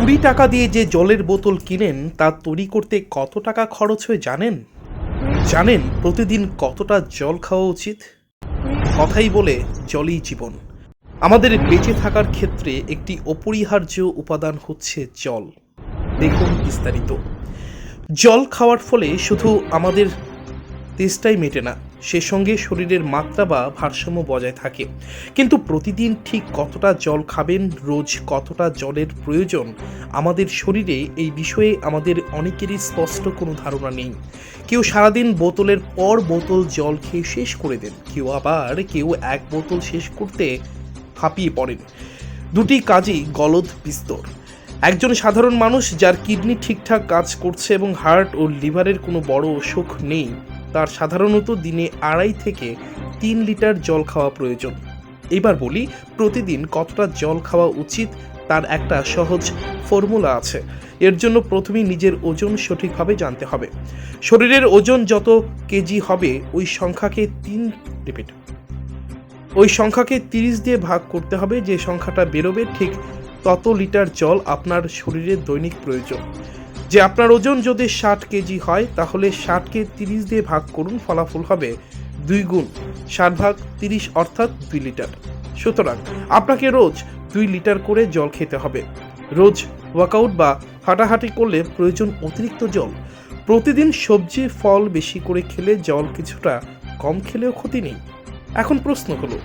কুড়ি টাকা দিয়ে যে জলের বোতল কিনেন, তা তৈরি করতে কত টাকা খরচ হয় জানেন? জানেন প্রতিদিন কতটা জল খাওয়া উচিত? কথাই বলে জলই জীবন। আমাদের বেঁচে থাকার ক্ষেত্রে একটি অপরিহার্য উপাদান হচ্ছে জল। দেখুন বিস্তারিত। জল খাওয়ার ফলে শুধু আমাদের তেষ্টাই মেটে না সে সঙ্গে শরীরের মাত্রা বা ভারসাম্য বজায় থাকে। কিন্তু প্রতিদিন ঠিক কতটা জল খাবেন, রোজ কতটা জলের প্রয়োজন, আমাদের শরীরে এই বিষয়ে আমাদের অনেকেরই স্পষ্ট কোনো ধারণা নেই। কেউ সারাদিন বোতলের পর বোতল জল খেয়ে শেষ করে দেন, কেউ আবার কেউ এক বোতল শেষ করতে হাঁপিয়ে পড়েন। দুটি কাজই গলদ বিস্তর। একজন সাধারণ মানুষ যার কিডনি ঠিকঠাক কাজ করছে এবং হার্ট ও লিভারের কোনো বড় অসুখ নেই। তার সাধারণত দিনে আড়াই থেকে তিন লিটার জল খাওয়া প্রয়োজন। এবার বলি, প্রতিদিন কতটা জল খাওয়া উচিত তার একটা সহজ ফর্মুলা আছে। এর জন্য প্রথমেই নিজের ওজন সঠিকভাবে জানতে হবে। শরীরের ওজন যত কেজি হবে, ওই সংখ্যাকে তিন রিপিট ওই সংখ্যাকে তিরিশ দিয়ে ভাগ করতে হবে, যে সংখ্যাটা বেরোবে ঠিক তত লিটার জল আপনার শরীরের দৈনিক প্রয়োজন। যে আপনার ওজন যদি ষাট কেজি হয়, তাহলে ষাটকে তিরিশ দিয়ে ভাগ করুন, ফলাফল হবে দুই গুণ ষাট ভাগ তিরিশ অর্থাৎ দুই লিটার। সুতরাং আপনাকে রোজ দুই লিটার করে জল খেতে হবে। রোজ ওয়ার্কআউট বা হাঁটাহাঁটি করলে প্রয়োজন অতিরিক্ত জল। প্রতিদিন সবজি, ফল বেশি করে খেলে জল কিছুটা কম খেলেও ক্ষতি নেই। এখন প্রশ্ন হলো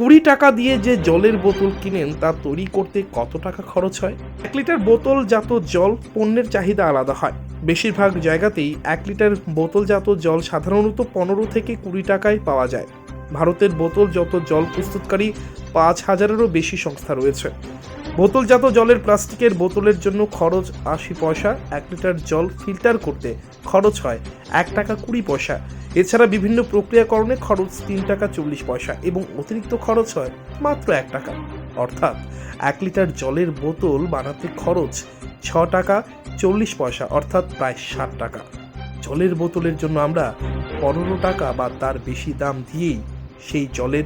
কুড়ি টাকা দিয়ে যে জলের বোতল কিনেন, তা তৈরি করতে কত টাকা খরচ হয়? এক লিটার বোতলজাত জল পণ্যের চাহিদা আলাদা হয়। বেশিরভাগ জায়গাতেই এক লিটার বোতলজাত জল সাধারণত পনেরো থেকে কুড়ি টাকায় পাওয়া যায়। ভারতের বোতলজাত জল প্রস্তুতকারী পাঁচ হাজারেরও বেশি সংস্থা রয়েছে। বোতলজাত জলের প্লাস্টিকের বোতলের জন্য খরচ আশি পয়সা, এক লিটার জল ফিল্টার করতে খরচ হয় এক টাকা কুড়ি পয়সা। এছাড়া বিভিন্ন প্রক্রিয়াকরণে খরচ তিন টাকা চল্লিশ পয়সা এবং অতিরিক্ত খরচ হয় মাত্র এক টাকা। অর্থাৎ এক লিটার জলের বোতল বানাতে খরচ ছ টাকা চল্লিশ পয়সা, অর্থাৎ প্রায় ষাট টাকা। জলের বোতলের জন্য আমরা পনেরো টাকা বা তার বেশি দাম দিয়েই সেই জলের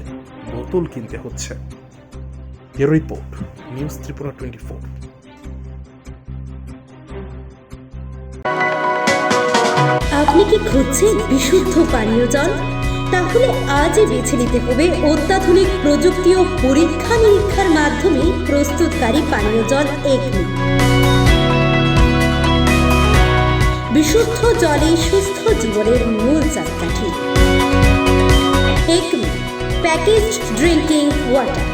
বোতল কিনতে হচ্ছে। Report, news Tripura twenty four. আপনি কি খুঁজছেন বিশুদ্ধ পানীয় জল? তাহলে আজই বেছে নিতে হবে অত্যাধুনিক প্রযুক্তি ও পরীক্ষা নিরীক্ষার মাধ্যমে প্রস্তুতকারী পানীয় জল একমি বিশুদ্ধ জলে সুস্থ জীবনের মূল চাকাঠি। Acme packaged drinking water